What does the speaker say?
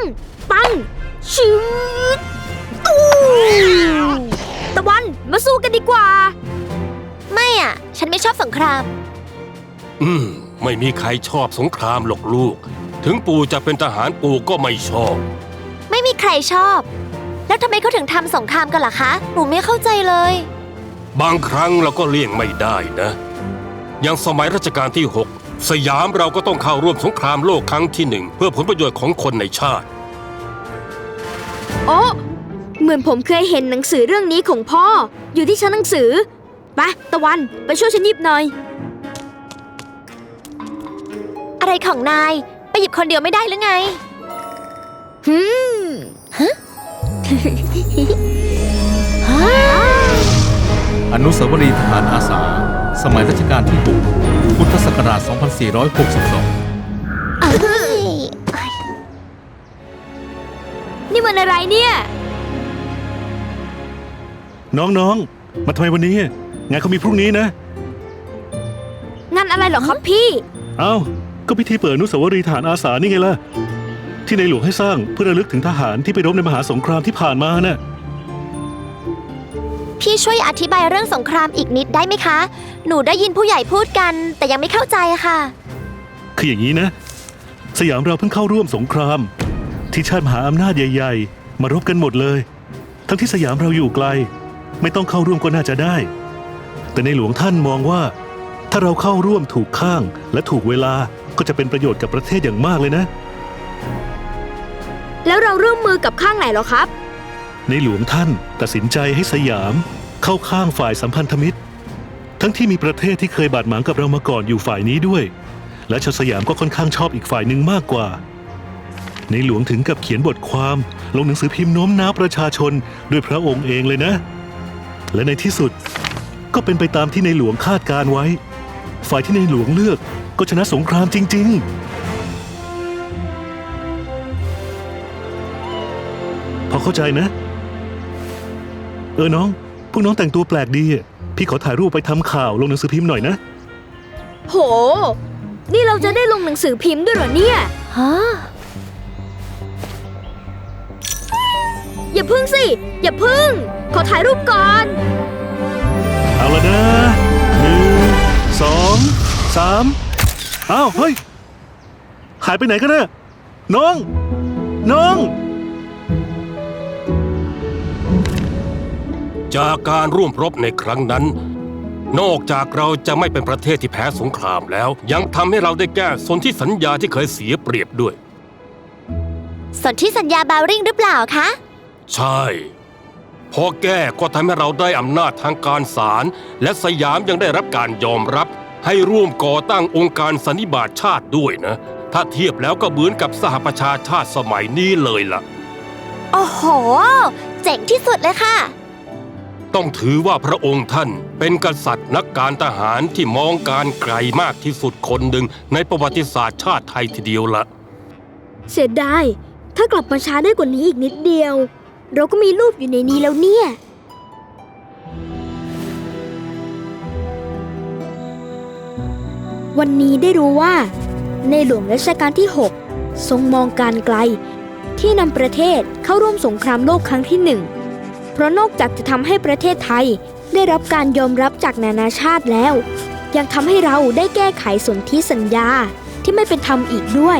ง ปังชืดตู้ตะวันมาสู้กันดีกว่า ไม่อะ ฉันไม่ชอบสงคราม อืม ไม่มีใครชอบสงครามหรอกลูก ถึงปู่จะเป็นทหารปู่ก็ไม่ชอบ ไม่มีใครชอบ แล้วทำไมเขาถึงทำสงครามกันล่ะคะหนูไม่เข้าใจเลย บางครั้งเราก็เลี่ยงไม่ได้นะ อย่างสมัยรัชกาลที่หก สยามเราก็ต้องเข้าร่วมสงครามโลกครั้งที่หนึ่ง เพื่อผลประโยชน์ของคนในชาติ โอ้เหมือนผมเคยเห็นหนังสือเรื่องนี้ของพ่อ อยู่ที่ชั้นหนังสือไปตะวันไปช่วยฉันหยิบหน่อย อะไรของนาย ไปหยิบคนเดียวไม่ได้หรือไงหืมอนุสาวรีย์ทหารอาสา สมัยรัชกาลที่6 พุทธศักราช 2462นี่มันอะไรเนี่ย น้องๆ มาทำไมวันนี้ งานเขามีพรุ่งนี้นะ งานอะไรเหรอครับพี่ เอ้า ก็พิธีเปิดอนุสาวรีย์ฐานอาสานี่ไงล่ะ ที่ในหลวงให้สร้างเพื่อระลึกถึงทหารที่ไปรบในมหาสงครามที่ผ่านมาน่ะ พี่ช่วยอธิบายเรื่องสงครามอีกนิดได้ไหมคะ หนูได้ยินผู้ใหญ่พูดกัน แต่ยังไม่เข้าใจค่ะ คืออย่างนี้นะ สยามเราเพิ่งเข้าร่วมสงคราม ที่ชาติมหาอำนาจใหญ่ ๆ มารบกันหมดเลย ทั้งที่สยามเราอยู่ไกล ไม่ต้องเข้าร่วมก็น่าจะได้ แต่ในหลวงท่านมองว่า ถ้าเราเข้าร่วมถูกข้างและถูกเวลาก็จะเป็นประโยชน์กับประเทศอย่างมากเลยนะ แล้วเราร่วมมือกับข้างไหนเหรอครับ ในหลวงท่านตัดสินใจให้สยาม เข้าข้างฝ่ายสัมพันธมิตร ทั้งที่มีประเทศที่เคยบาดหมางกับเรามาก่อนอยู่ฝ่ายนี้ด้วย และชาวสยามก็ค่อนข้างชอบอีกฝ่ายหนึ่งมากกว่า ในหลวงถึงกับเขียนบทความ ลงหนังสือพิมพ์โน้มน้าวประชาชนด้วยพระองค์เองเลยนะ และในที่สุดก็เป็นไปตามที่ในหลวงคาดการไว้ ฝ่ายที่ในหลวงเลือกก็ชนะสงครามจริง ๆ พอเข้าใจนะ เออน้อง พวกน้องแต่งตัวแปลกดีอะ พี่ขอถ่ายรูปไปทำข่าวลงหนังสือพิมพ์หน่อยนะ โห นี่เราจะได้ลงหนังสือพิมพ์ด้วยเหรอเนี่ย ฮะ อย่าพึ่งสิ อย่าพึ่ง ขอถ่ายรูปก่อน เอาละนะหนึ่งสองสามอ้าว เฮ้ย หายไปไหนกันนะน้อง น้อง จากการร่วมรบในครั้งนั้น นอกจากเราจะไม่เป็นประเทศที่แพ้สงครามแล้ว ยังทำให้เราได้แก้สนธิสัญญาที่เคยเสียเปรียบด้วย สนที่สัญญาบาวริงหรือเปล่าคะ ใช่พอแก้ก็ทำให้เราได้อำนาจทางการศาลและสยามยังได้รับการยอมรับ ให้ร่วมก่อตั้งองค์การสันนิบาตชาติด้วยนะ ถ้าเทียบแล้วก็เหมือนกับสหประชาชาติสมัยนี้เลยล่ะ โอ้โห เจ๋งที่สุดเลยค่ะ ต้องถือว่าพระองค์ท่านเป็นกษัตริย์นักการทหารที่มองการไกลมากที่สุดคนหนึ่งในประวัติศาสตร์ชาติไทยทีเดียวละเสียดายถ้ากลับมาช้าได้กว่านี้อีกนิดเดียว เราก็มีรูปอยู่ในนี้แล้วเนี่ย วันนี้ได้รู้ว่า ในหลวงรัชกาลที่ 6 ทรงมองการไกล ที่นำประเทศเข้าร่วมสงครามโลกครั้งที่หนึ่ง ราะนอกจากจะทำให้ประเทศไทย ได้รับการยอมรับจากนานาชาติแล้ว ยังทำให้เราได้แก้ไขสนธิสัญญาที่ไม่เป็นธรรมอีกด้วย